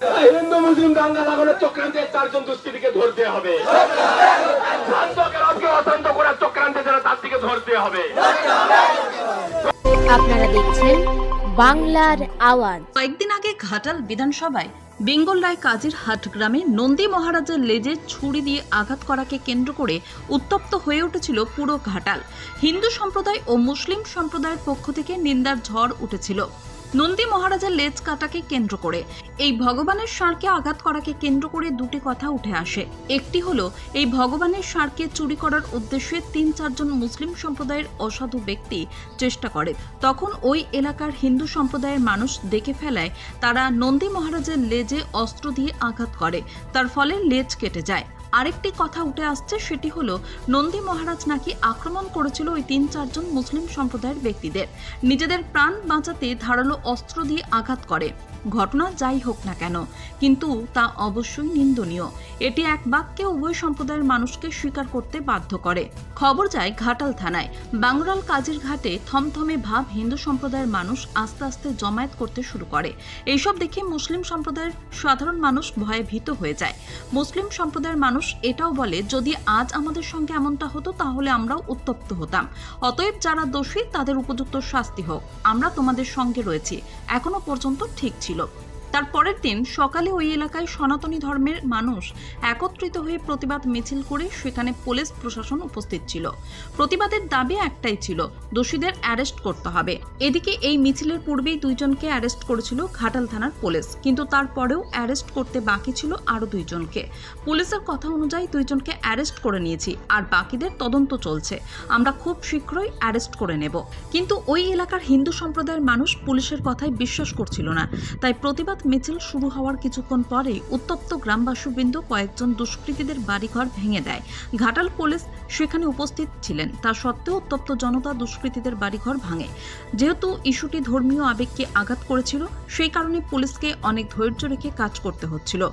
হিন্দু মুসলিম দাঙ্গা লাগানোর চক্রান্তের চারজন দুষ্কৃতীকে ধরতে হবে। অশান্ত করার চক্রান্তে যারা তার দিকে ধরতে হবে। আপনারা দেখছেন বাংলার আওয়াজ। কয়েকদিন আগে ঘাটাল বিধানসভায় বেঙ্গল রায় কাজীর হাট গ্রামে নন্দী মহারাজের লেজে ছুরি দিয়ে আঘাত করাকে কেন্দ্র করে উত্তপ্ত হয়ে উঠেছিল পুরো ঘাটাল। হিন্দু সম্প্রদায় ও মুসলিম সম্প্রদায়ের পক্ষ থেকে নিন্দার ঝড় উঠেছিল। নন্দী মহারাজের লেজ কাটাকে কেন্দ্র করে। এই ভগবানের ষাঁড়কে আঘাত করাকে কেন্দ্র করে দুটি কথা উঠে আসে। একটি হলো, এই ভগবানের ষাঁড়কে চুরি করার উদ্দেশ্যে তিন চারজন মুসলিম সম্প্রদায়ের অসাধু ব্যক্তি চেষ্টা করে। তখন ওই এলাকার হিন্দু সম্প্রদায়ের মানুষ দেখে ফেলায়, তারা নন্দী মহারাজের লেজে অস্ত্র দিয়ে আঘাত করে। তার ফলে লেজ কেটে যায়। আরেকটি কথা উঠে আসছে, সেটি হলো, নন্দী মহারাজ নাকি আক্রমণ করেছিল ওই তিন চারজন মুসলিম সম্প্রদায়ের ব্যক্তিদের। নিজেদের প্রাণ বাঁচাতে ধারালো অস্ত্র দিয়ে আঘাত করে। ঘটনা যাই হোক না কেন, কিন্তু তা অবশ্যই নিন্দনীয়। এটি এক বাক্যে উভয় সম্প্রদায়ের মানুষকে স্বীকার করতে বাধ্য করে। খবর যায় ঘাটাল থানায়। বাংরাল কাজীর ঘাটে থমথমে ভাব হিন্দু সম্প্রদায়ের মানুষ আস্তে আস্তে জমায়েত করতে শুরু করে। এইসব দেখে মুসলিম সম্প্রদায়ের সাধারণ মানুষ ভয়ে ভীত হয়ে যায়। মুসলিম সম্প্রদায়ের মানুষ এটাও বলে, যদি আজ আমাদের সঙ্গে এমনটা হতো, তাহলে আমরাও উত্তপ্ত হতাম। অতএব যারা দোষী, তাদের উপযুক্ত শাস্তি হোক। আমরা তোমাদের সঙ্গে রয়েছি। এখনও পর্যন্ত ঠিক ছিল। তার পরের দিন সকালে ওই এলাকায় সনাতনী ধর্মের মানুষ একত্রিত হয়ে প্রতিবাদ মিছিল করে সেখানে পুলিশ প্রশাসন উপস্থিত ছিল। প্রতিবাদের দাবি একটাই ছিল, দোষীদের অ্যারেস্ট করতে হবে। এদিকে এই মিছিলের পূর্বেই দুইজনকে অ্যারেস্ট করেছিল ঘাটাল থানার পুলিশ, কিন্তু তারপরেও অ্যারেস্ট করতে বাকি ছিল আরও দুইজনকে। পুলিশের কথা অনুযায়ী দুইজনকে অ্যারেস্ট করে নিয়েছি, আর বাকিদের তদন্ত চলছে। আমরা খুব শীঘ্রই অ্যারেস্ট করে নেব। কিন্তু ওই এলাকার হিন্দু সম্প্রদায়ের মানুষ পুলিশের কথায় বিশ্বাস করছিল না, তাই প্রতিবাদ মিছিল শুরু হওয়ার কিছুক্ষণ পরেই উত্তপ্ত গ্রামবাসীবৃন্দ কয়েকজন দুষ্কৃতীদের বাড়িঘর ভেঙে দেয়। ঘাটাল পুলিশ সেখানে উপস্থিত ছিলেন। তা সত্ত্বেও উত্তপ্ত জনতা দুষ্কৃতীদের বাড়িঘর ভাঙে। যেহেতু ইস্যুটি ধর্মীয় আবেগকে আঘাত করেছিল, সেই কারণে পুলিশকে অনেক ধৈর্য রেখে কাজ করতে হচ্ছিল।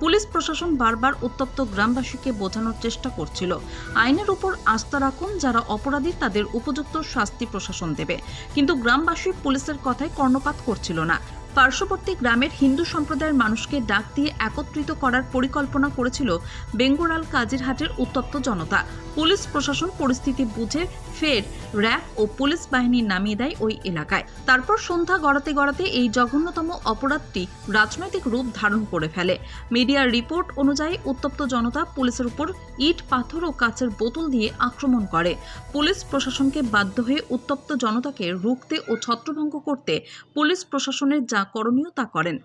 পুলিশ প্রশাসন বারবার উত্তপ্ত গ্রামবাসীকে বোঝানোর চেষ্টা করছিল। আইনের উপর আস্থা রাখুন, যারা অপরাধী তাদের উপযুক্ত শাস্তি প্রশাসন দেবে। কিন্তু গ্রামবাসী পুলিশের কথায় কর্ণপাত করছিল না। পার্শ্ববর্তী গ্রামের হিন্দু সম্প্রদায়ের মানুষকে ডাক দিয়ে একত্রিত করার পরিকল্পনা করেছিল বেঙ্গরাল কাজিরহাটের উত্তপ্ত জনতা। পুলিশ প্রশাসন পরিস্থিতি বুঝে ফের র্যাব ও পুলিশ বাহিনী নামিয়ে দেয় ওই এলাকায়। তারপর সন্ধ্যা গড়াতে গড়াতে এই জঘন্যতম অপরাধটি রাজনৈতিক রূপ ধারণ করে ফেলে। মিডিয়ার রিপোর্ট অনুযায়ী উত্তপ্ত জনতা পুলিশের উপর ইট, পাথর ও কাচের বোতল দিয়ে আক্রমণ করে। পুলিশ প্রশাসনকে বাধ্য হয়ে উত্তপ্ত জনতাকে রুখতে ও ছত্রভঙ্গ করতে পুলিশ প্রশাসনের যা করণীয় তা করেন।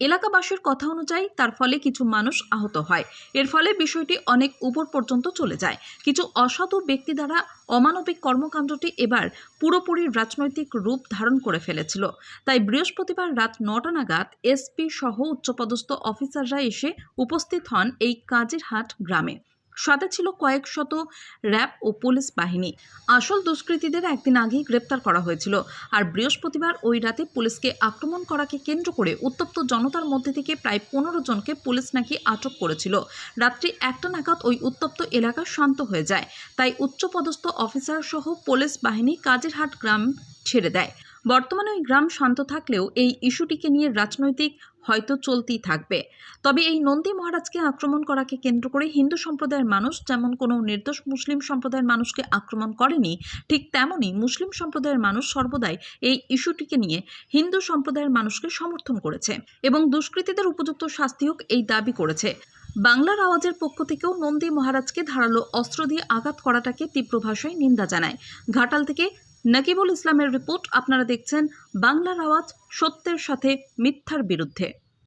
এলাকাবাসীর কথা অনুযায়ী তার ফলে কিছু মানুষ আহত হয়। এর ফলে বিষয়টি অনেক উপর পর্যন্ত চলে যায়। কিছু অসাধু ব্যক্তি দ্বারা অমানবিক কর্মকাণ্ডটি এবার পুরোপুরি রাজনৈতিক রূপ ধারণ করে ফেলেছিল। তাই বৃহস্পতিবার রাত নটা নাগাদ এসপি সহ উচ্চপদস্থ অফিসাররা এসে উপস্থিত হন এই কাজিরহাট গ্রামে। সাথে ছিল কয়েক শত র্যাব ও পুলিশ বাহিনী। আসল দুষ্কৃতীদের একদিন আগেই গ্রেপ্তার করা হয়েছিল। আর বৃহস্পতিবার ওই রাতে পুলিশকে আক্রমণ করাকে কেন্দ্র করে উত্তপ্ত জনতার মধ্যে থেকে প্রায় পনেরো জনকে পুলিশ নাকি আটক করেছিল। রাত্রি একটা নাগাদ ওই উত্তপ্ত এলাকা শান্ত হয়ে যায়। তাই উচ্চপদস্থ অফিসার সহ পুলিশ বাহিনী কাজিরহাট গ্রাম ছেড়ে দেয়। বর্তমানে ওই গ্রাম শান্ত থাকলেও এই ইস্যুটিকে নিয়ে রাজনৈতিক হয়তো চলতেই থাকবে। তবে এই নন্দী মহারাজকে আক্রমণ করাকে কেন্দ্র করে হিন্দু সম্প্রদায়ের মানুষ যেমন কোনো নির্দোষ মুসলিম সম্প্রদায়ের মানুষকে আক্রমণ করেনি, ঠিক তেমনই মুসলিম সম্প্রদায়ের মানুষ সর্বদাই এই ইস্যুটিকে নিয়ে হিন্দু সম্প্রদায়ের মানুষকে সমর্থন করেছে এবং দুষ্কৃতীদের উপযুক্ত শাস্তি হোক এই দাবি করেছে। বাংলার আওয়াজের পক্ষ থেকেও নন্দী মহারাজকে ধারালো অস্ত্র দিয়ে আঘাত করাটাকে তীব্র ভাষায় নিন্দা জানায়। ঘাটাল থেকে নাকিবুল ইসলামের রিপোর্ট আপনারা দেখছেন বাংলার আওয়াজ সত্যের সাথে মিথ্যার বিরুদ্ধে।